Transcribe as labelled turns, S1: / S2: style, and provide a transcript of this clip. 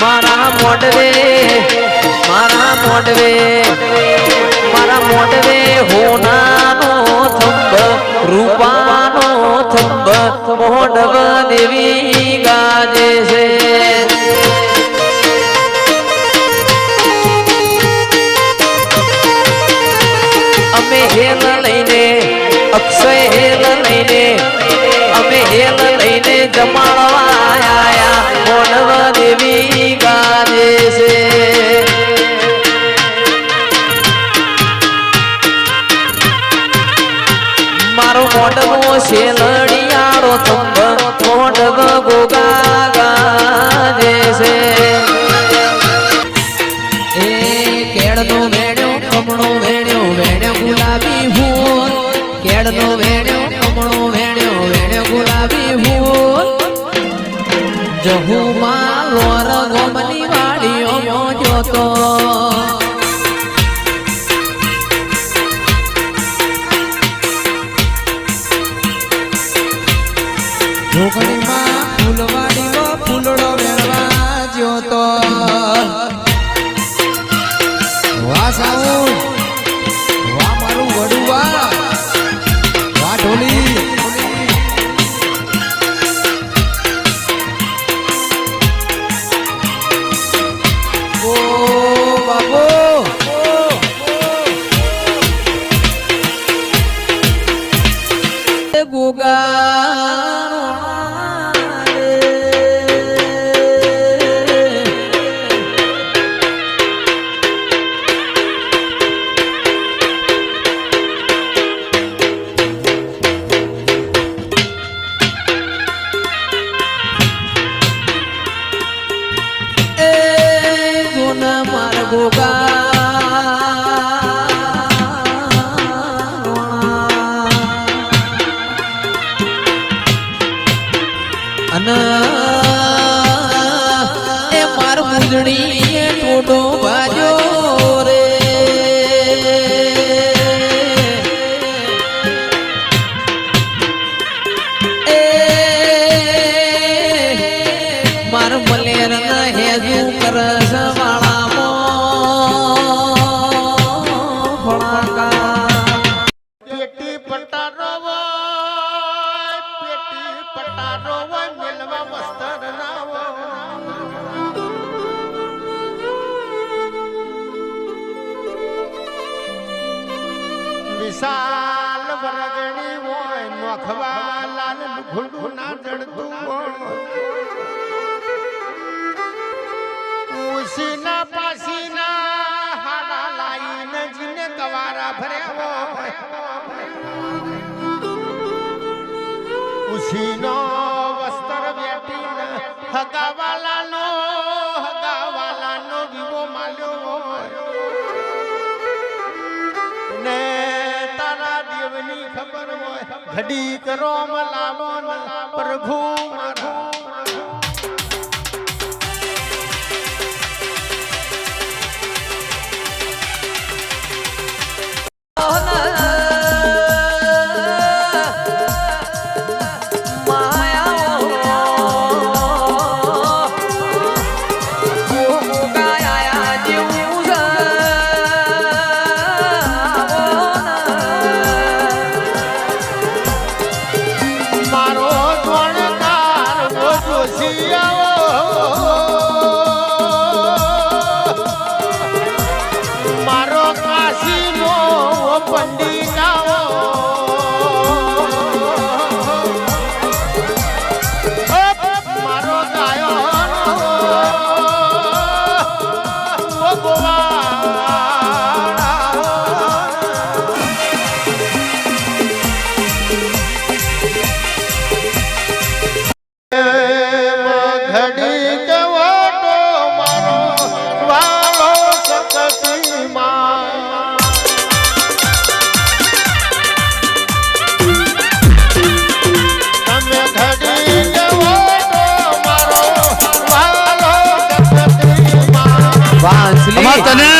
S1: મારા મોઢવે મારા મોઢવે મારા મોઢવે હોનાનો થંભ, રૂપાનો થંભ મોઢવ દેવી ગાજે છે. અમે હેલ લઈને, અક્ષય હેલ લઈને, અમે હેલ લઈને જમાડવા મોઢવો શેલડિયાળો થંભ, મોઢવ ગોગા ગાજે છે.
S2: એ કેળનું વેણ્યો કમણું વેણ્યો વેણ્યો ગુલાબી હું કેળનું વેણ્યો કમણું વેણ્યો વેણ્યો ગુલાબી હું જહુમાં લોર ગોમની વાડીઓ મોજો ઢોકળીમાં ગોગા મુજણી એ
S3: વિશાલ વરગણી હોય નોખવા લાલ ઘુંડું ના જડતું ઉસીના પાસીના હાડા લાઈને જીને કવારા હોય. ઉસીનો વસ્ત્ર હગાવાલાનો હગાવાલાનો દેવની ખબર હોય ઘડી કરો મલાવો પ્રભુ મારો. ઓછો મારો